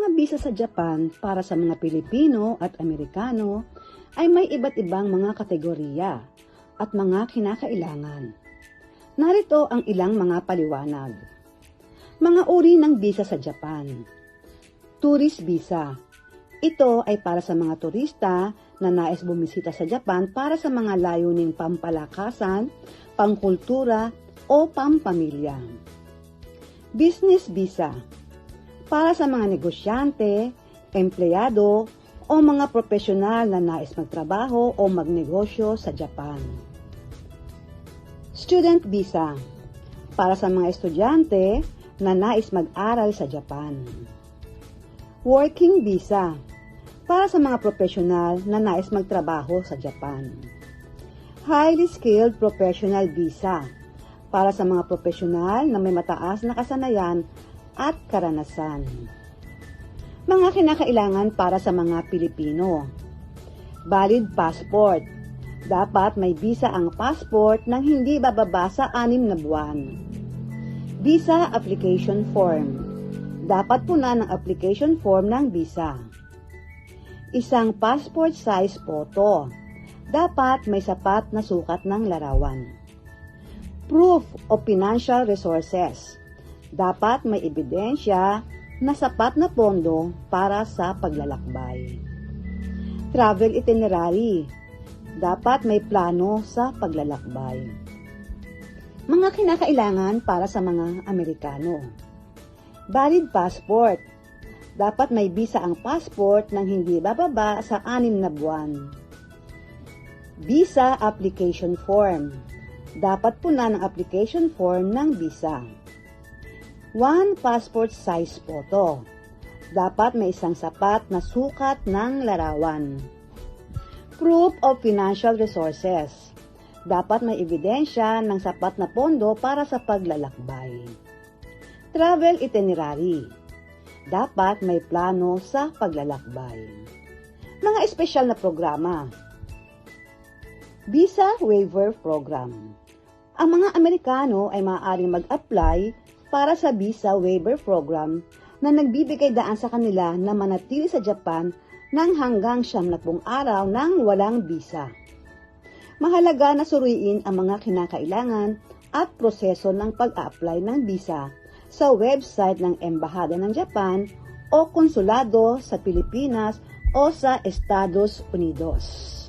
mga bisa sa Japan para sa mga Pilipino at Amerikano ay may iba't ibang mga kategorya at mga kinakailangan. Narito ang ilang mga paliwanag. Mga uri ng bisa sa Japan. Tourist visa. Ito ay para sa mga turista na nais bumisita sa Japan para sa mga layuning pampalakasan, pangkultura o pampamilya. Business visa. Para sa mga negosyante, empleyado o mga profesional na nais magtrabaho o magnegosyo sa Japan. Student visa. Para sa mga estudyante na nais mag-aral sa Japan. Working visa. Para sa mga profesional na nais magtrabaho sa Japan. Highly skilled professional visa. Para sa mga profesional na may mataas na kasanayan at karanasan. Mga kinakailangan para sa mga Pilipino. Valid passport. Dapat may visa ang passport nang hindi bababa sa anim na buwan. Visa application form. Dapat puna ng application form ng visa. Isang passport size photo. Dapat may sapat na sukat ng larawan. Proof of financial resources. Dapat may ebidensya na sapat na pondo para sa paglalakbay. Travel itinerary. Dapat may plano sa paglalakbay. Mga kinakailangan para sa mga Amerikano. Valid passport. Dapat may visa ang passport nang hindi bababa sa anim na buwan. Visa application form. Dapat puna ng application form ng visa. One passport size photo. Dapat may isang sapat na sukat ng larawan. Proof of financial resources. Dapat may ebidensya ng sapat na pondo para sa paglalakbay. Travel itinerary. Dapat may plano sa paglalakbay. Mga espesyal na programa. Visa Waiver Program. Ang mga Amerikano ay maaaring mag-apply para sa Visa Waiver Program na nagbibigay daan sa kanila na manatili sa Japan ng hanggang 70 araw nang walang visa. Mahalaga na suriin ang mga kinakailangan at proseso ng pag-apply ng visa sa website ng Embahada ng Japan o Konsulado sa Pilipinas o sa Estados Unidos.